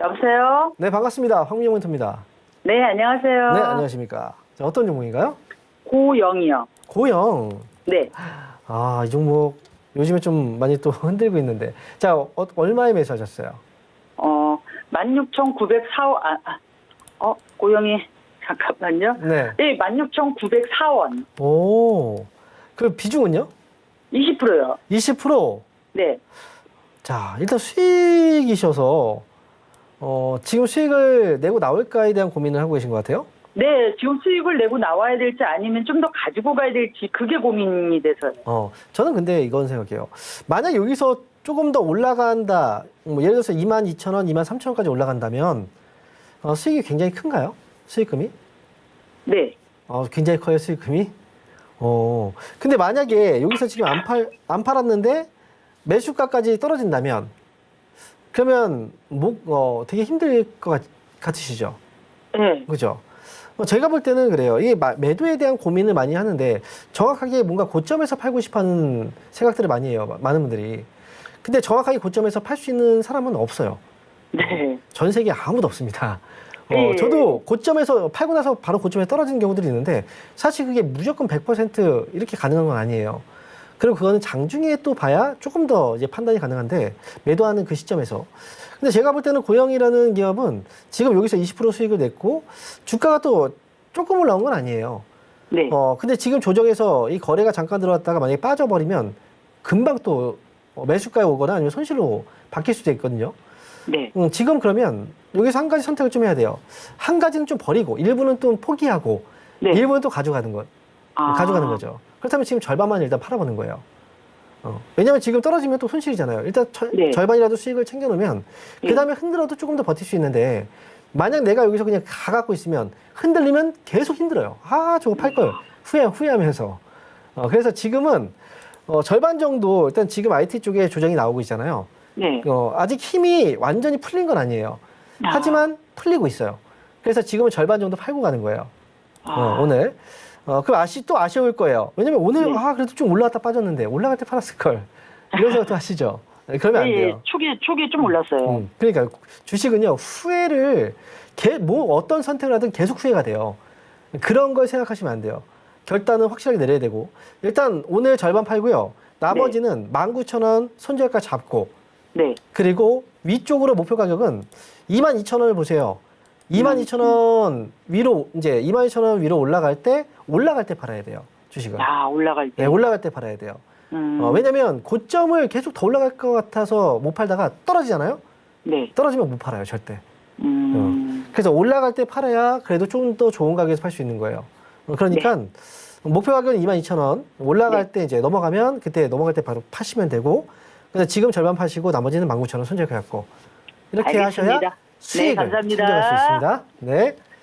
여보세요? 네, 반갑습니다. 황민영 멘토입니다. 네, 안녕하세요. 네, 안녕하십니까. 자, 어떤 종목인가요? 고영이요. 고영. 네. 아, 이 종목 요즘에 좀 많이 또 흔들고 있는데. 자, 어, 얼마에 매수하셨어요? 어, 16,904원, 아, 아, 어, 고영이, 잠깐만요. 네. 네, 16,904원. 오. 그 비중은요? 20%요. 20%. 네. 자, 일단 수익이셔서 어, 지금 수익을 내고 나올까에 대한 고민을 하고 계신 것 같아요. 네, 지금 수익을 내고 나와야 될지 아니면 좀 더 가지고 가야 될지 그게 고민이 돼서요. 어, 저는 근데 이건 생각해요. 만약 여기서 조금 더 올라간다, 뭐 예를 들어서 22,000원, 23,000원까지 올라간다면 어, 수익이 굉장히 큰가요? 수익금이? 네. 어, 굉장히 커요, 수익금이? 어, 근데 만약에 여기서 지금 안 팔, 안 팔았는데 매수가까지 떨어진다면 그러면 목, 어, 되게 힘들 것 같, 같으시죠? 네. 그죠? 어, 제가 볼 때는 그래요. 이게 마- 매도에 대한 고민을 많이 하는데 정확하게 뭔가 고점에서 팔고 싶어 하는 생각들을 많이 해요. 마- 많은 분들이. 근데 정확하게 고점에서 팔 수 있는 사람은 없어요. 네. 전 세계에 아무도 없습니다. 어, 예. 저도 고점에서 팔고 나서 바로 고점에 떨어지는 경우들이 있는데 사실 그게 무조건 100% 이렇게 가능한 건 아니에요. 그리고 그거는 장중에 또 봐야 조금 더 이제 판단이 가능한데 매도하는 그 시점에서. 근데 제가 볼 때는 고영이라는 기업은 지금 여기서 20% 수익을 냈고 주가가 또 조금 올라온 건 아니에요. 네. 어, 근데 지금 조정에서 이 거래가 잠깐 들어왔다가 만약에 빠져버리면 금방 또 어, 매수가에 오거나 아니면 손실로 바뀔 수도 있거든요. 네. 음, 지금 그러면 여기서 한 가지 선택을 좀 해야 돼요. 한 가지는 좀 버리고 일부는 또 포기하고 네. 일부는 또 가져가는 것, 아. 가져가는 거죠. 그렇다면 지금 절반만 일단 팔아보는 거예요. 어, 왜냐하면 지금 떨어지면 또 손실이잖아요. 일단 절- 네. 절반이라도 수익을 챙겨놓으면 네. 그 다음에 흔들어도 조금 더 버틸 수 있는데 만약 내가 여기서 그냥 가 갖고 있으면 흔들리면 계속 힘들어요. 아 저거 팔 걸 후회 후회하면서. 어, 그래서 지금은 어, 절반 정도 일단 지금 IT 쪽에 조정이 나오고 있잖아요. 네. 어, 아직 힘이 완전히 풀린 건 아니에요. 아. 하지만 풀리고 있어요. 그래서 지금은 절반 정도 팔고 가는 거예요. 아. 어, 오늘. 어, 그럼 아시, 또 아쉬울 거예요. 왜냐면 오늘, 네. 아, 그래도 좀 올라갔다 빠졌는데, 올라갈 때 팔았을걸. 이런 생각도 하시죠. 네, 그러면 안 네, 돼요. 초기에, 초기에 좀 올랐어요. 음, 그러니까 주식은요, 후회를, 개, 뭐, 어떤 선택을 하든 계속 후회가 돼요. 그런 걸 생각하시면 안 돼요. 결단은 확실하게 내려야 되고, 일단 오늘 절반 팔고요. 나머지는 19,000원 손절가 잡고, 네. 그리고 위쪽으로 목표 가격은 22,000원을 보세요. 22,000원 위로 이제 22,000원 위로 올라갈 때 올라갈 때 팔아야 돼요. 주식은. 아, 올라갈 때. 네, 올라갈 때 팔아야 돼요. 음. 어, 왜냐면 고점을 계속 더 올라갈 것 같아서 못 팔다가 떨어지잖아요. 네. 떨어지면 못 팔아요, 절대. 음. 그래서 올라갈 때 팔아야 그래도 좀 더 좋은 가격에서 팔 수 있는 거예요. 어, 그러니까 목표 가격은 22,000원. 올라갈 네. 때 이제 넘어가면 그때 넘어갈 때 바로 파시면 되고. 근데 지금 절반 파시고 나머지는 19,000원 손절 갖고 이렇게 하셔야 알겠습니다. 네, 수익을 감사합니다. 챙겨갈 수 있습니다. 네.